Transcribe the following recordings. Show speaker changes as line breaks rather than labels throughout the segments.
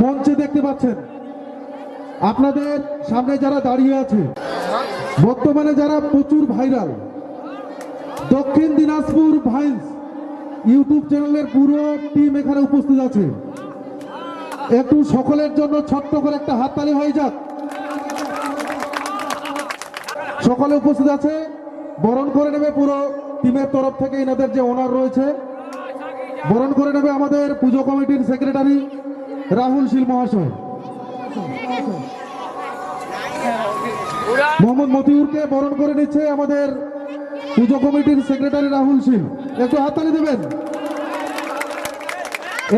মঞ্চে দেখতে পাচ্ছেন। আপনাদের সামনে যারা দাঁড়িয়ে আছে, বর্তমানে যারা প্রচুর ভাইরাল, দক্ষিণ দিনাজপুর ভাইন্স ইউটিউব চ্যানেলের পুরো টিম এখানে উপস্থিত আছে। একটু সকলের জন্য ছোট্ট করে একটা হাততালি হয়ে যাক। সকলে উপস্থিত আছে, বরণ করে নেবে পুরো টিমের তরফ থেকে এনাদের যে ওনার রয়েছে। বরণ করে নেবে আমাদের পুজো কমিটির সেক্রেটারি রাহুল শীল মহাশয়। মোহাম্মদ মতিউরকে বরণ করে নিচ্ছে আমাদের পুজো কমিটির সেক্রেটারি রাহুল শীল। একটু হাততালি দেবেন?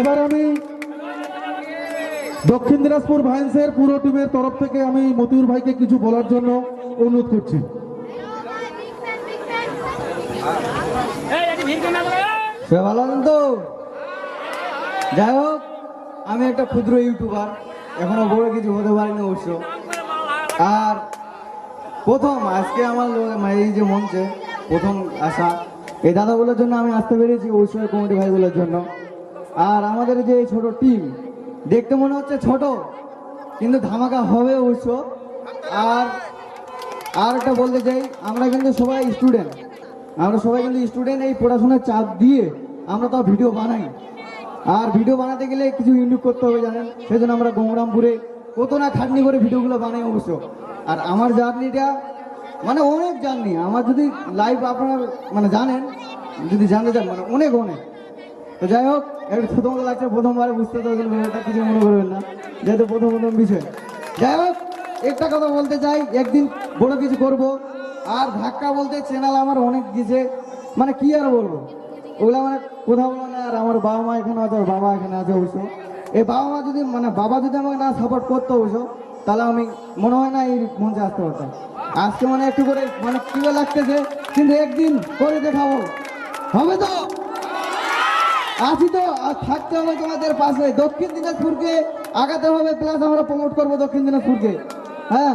এবার আমি দক্ষিণ দিনাজপুর ভাইন্সের পুরো টিমের তরফ থেকে আমি মতিউর ভাইকে কিছু বলার জন্য অনুরোধ করছি।
ভালো যাই হোক আমি একটা ক্ষুদ্র ইউটিউবার, এখনও বড় কিছু হতে পারিনি অবশ্য। আর প্রথম, আজকে আমার এই যে মঞ্চে প্রথম আসা, এই দাদাগুলোর জন্য আমি আসতে পেরেছি অবশ্যই কমিটি ভাইগুলোর জন্য। আর আমাদের যে এই ছোট টিম, দেখতে মনে হচ্ছে ছোট, কিন্তু ধামাকা হবে অবশ্য। আর আর একটা বলতে চাই, আমরা কিন্তু সবাই স্টুডেন্ট আমরা সবাই কিন্তু স্টুডেন্ট এই পড়াশোনার চাপ দিয়ে আমরা তো ভিডিও বানাই। আর ভিডিও বানাতে গেলে কিছু ইউনিক করতে হবে জানেন? সেই জন্য আমরা গঙ্গরামপুরে কত না খাটনি করে ভিডিওগুলো বানাই অবশ্য। আর আমার জার্নিটা মানে অনেক জার্নি। আমার যদি লাইভ আপনারা মানে জানেন, যদি জানতে চান মানে অনেক অনেক। তো যাই হোক, একটু প্রথমত লাগছে, প্রথমবার বুঝতে পারবেন ব্যাপারটা, কিছু মনে করবেন না, যেহেতু প্রথম প্রথম বিষয়। যাই হোক, একটা কথা বলতে চাই, একদিন বড় কিছু করব। আর ধাক্কা বলতে চ্যানেল আমার অনেক গেছে মানে কি আর বলব? ওগুলো মানে কোথাও বলো না আর আমার বাবা মা এখানে আছে বাবা এখানে আছে অবশ্য। এই বাবা মা যদি মানে বাবা যদি আমাকে না সাপোর্ট করতো অবশ্য, তাহলে আমি মনে হয় না এই মঞ্চে আসতে পারতাম। আজকে মানে একটু করে মানে কি লাগতেছে, কিন্তু একদিন করে দেখাবো। হবে তো? আছি তো, আর থাকতে হবে তোমাদের পাশে। দক্ষিণ দিনাজপুরকে আগাতে হবে প্লাস আমরা প্রমোট করব দক্ষিণ দিনাজপুরকে। হ্যাঁ?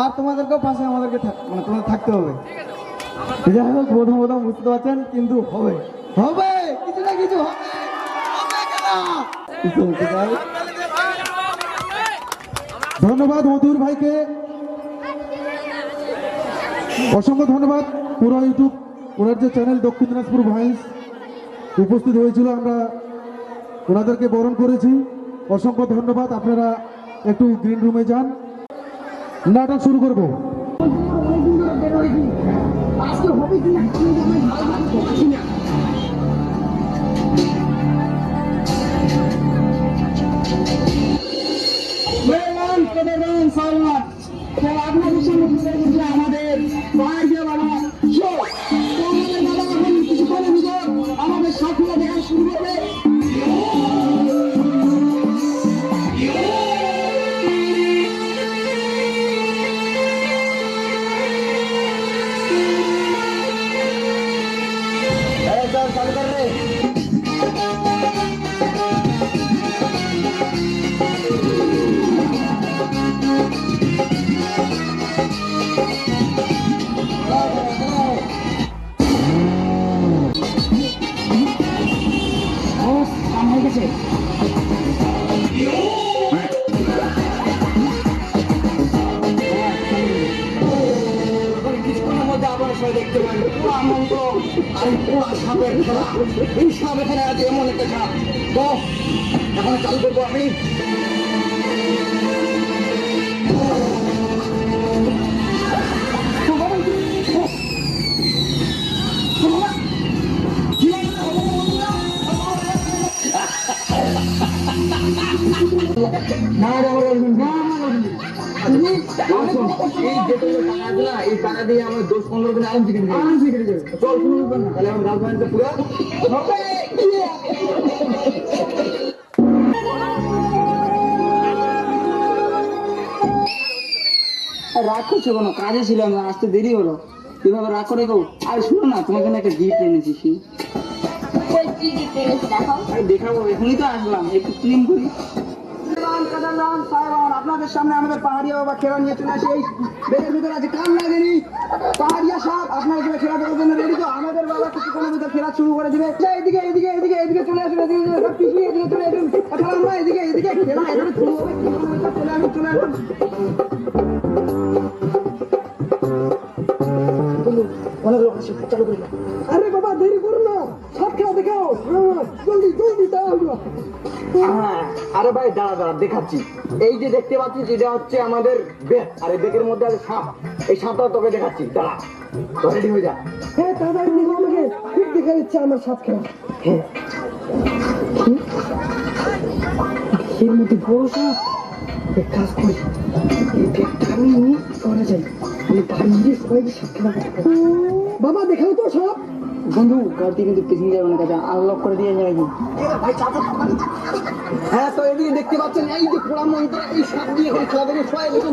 আর তোমাদেরকেও পাশে আমাদেরকে মানে তোমাদের থাকতে হবে। যাই হোক, প্রথম প্রথম বুঝতে পারছেন, কিন্তু হবে। হবে, কিছু না কিছু হবে হবে
ধন্যবাদ মধুর ভাইকে। অসংখ্য ধন্যবাদ পুরো ইউটিউব, ওনার যে চ্যানেল দক্ষিণ দিনাজপুর ভাইস উপস্থিত হয়েছিল, আমরা ওনাদেরকে বরণ করেছি। অসংখ্য ধন্যবাদ, আপনারা একটু গ্রিন রুমে যান। নাটক শুরু করব।
মেহমান প্রধান সালমান তো আপনাদের সঙ্গে আমাদের ভাই বাবা
মধ্যে দেখতে পাবেন পুরো আনন্দ আর পুরো সাপের খেলা। এই সাপ এখানে আছে এমন একটা সাপ। তো, এখন চালু করব আমি।
না।
এই টাকা আছে না এই টাকা দিয়ে আমার দশ পনেরো দিন আরাম চিকেন
আরাম শিখে যাবে।
চল শুরু না। তাহলে আমার রাজধানীতে পুরো
রাগ করছ কোনো? কাজে ছিলাম আসতে দেরি হলো। এভাবে রাগ করে গো আর শুনো না তোমাকে একটা গিফট এনেছি কি দেখাবো এখনই তো আসলাম একটু ক্লিন করি। এদিকে এদিকে এদিকে এদিকে চলে এদিকে চলে আমরা এদিকে এদিকে অনেক লোক আসবে চালু করে হ্যাঁ, আরে ভাই দাঁড়া দাঁড়া দেখাচ্ছি। এই যে দেখতে পাচ্ছিস এটা হচ্ছে আমাদের বেগ আর এই বেগের মধ্যে আছে সাপ। এই সাপটা তোকে দেখাচ্ছি দাঁড়া। তো রেডি হয়ে যা। হ্যাঁ তাড়াতাড়ি দেখো আমাকে ঠিক দেখা যাচ্ছে আমার সাপ খেলা এর মধ্যে বড় সাপ। এক কাজ করি। এই ব্যাগটা আমি নিয়ে চলে যাই। আমি বাড়ি গিয়ে সবাইকে সাপ খেলা বাবা দেখাও তো সব বন্ধু গাড়িতে কিন্তু প্যাসেঞ্জার অনেক আছে আনলক করে দিয়ে যাবে। হ্যাঁ তো এদিকে দেখতে পাচ্ছেন এই যে পোড়া মন্ত্র এই সাপ দিয়ে এখন খেলা দেখে সবাই দেখুন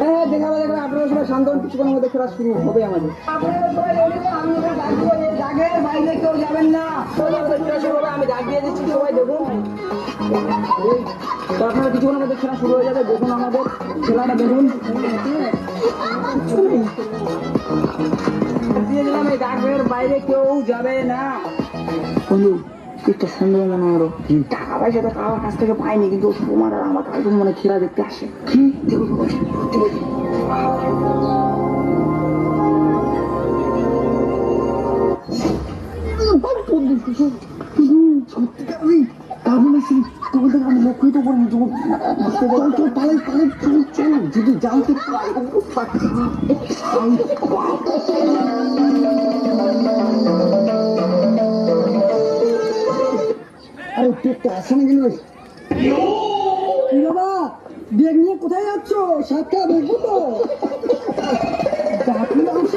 হ্যাঁ দেখাবে দেখাবে আপনারা সবাই শান্ত কিছুক্ষণের মধ্যে খেলা শুরু হবে আমাদের। বাইরে কেউ যাবেন না আমি ডাক দিয়ে দিচ্ছি সবাই দেখুন। তো আপনারা কিছুক্ষণের মধ্যে খেলা শুরু হয়ে যাবে। দেখুন আমাদের খেলাটা দেখুন। দিয়ে দিলাম এই ডাকের বাইরে কেউ যাবে না। বন্ধু একটা মনে হলো টাকা পয়সা তো কারোর কাছ থেকে পাইনি কিন্তু তোমার আর আমার মানে খেলা দেখতে আসে। কি? দেখো দেখো, দেখো। যদি জানতে আরে আসে না বাবা ব্যাগ নিয়ে কোথায় যাচ্ছ? সাতটা দেখব তো।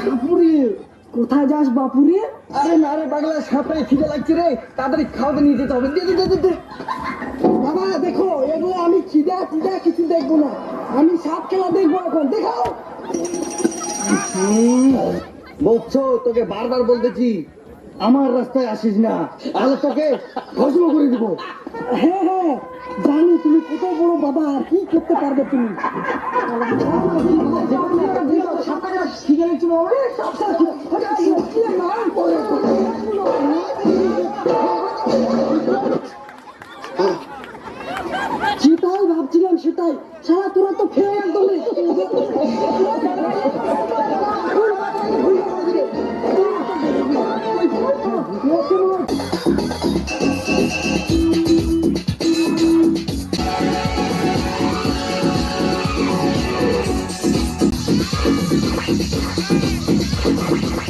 সাপুরে। কোথায় যাস বাপুরে? আরে না রে পাগলা সাপে খিদে লাগছে রে। তাড়াতাড়ি খাওয়াতে নিয়ে যেতে হবে। দে দে, দে দে, বাবা দেখো এগুলো আমি খিদা খিদা কিছু দেখব না। আমি সাপ খেলা দেখব এখন দেখাও। বৎস তোকে বারবার বলতেছি আমার রাস্তায় আসিস না। আরে তোকে ভস্ম করে দিব। হ্যাঁ হ্যাঁ জানি তুমি কত বড় বাবা আর কি করতে পারবে তুমি?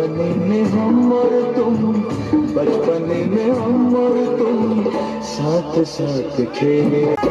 बचपने में हम और तुम बचपने में हम और तुम साथ साथ खेले।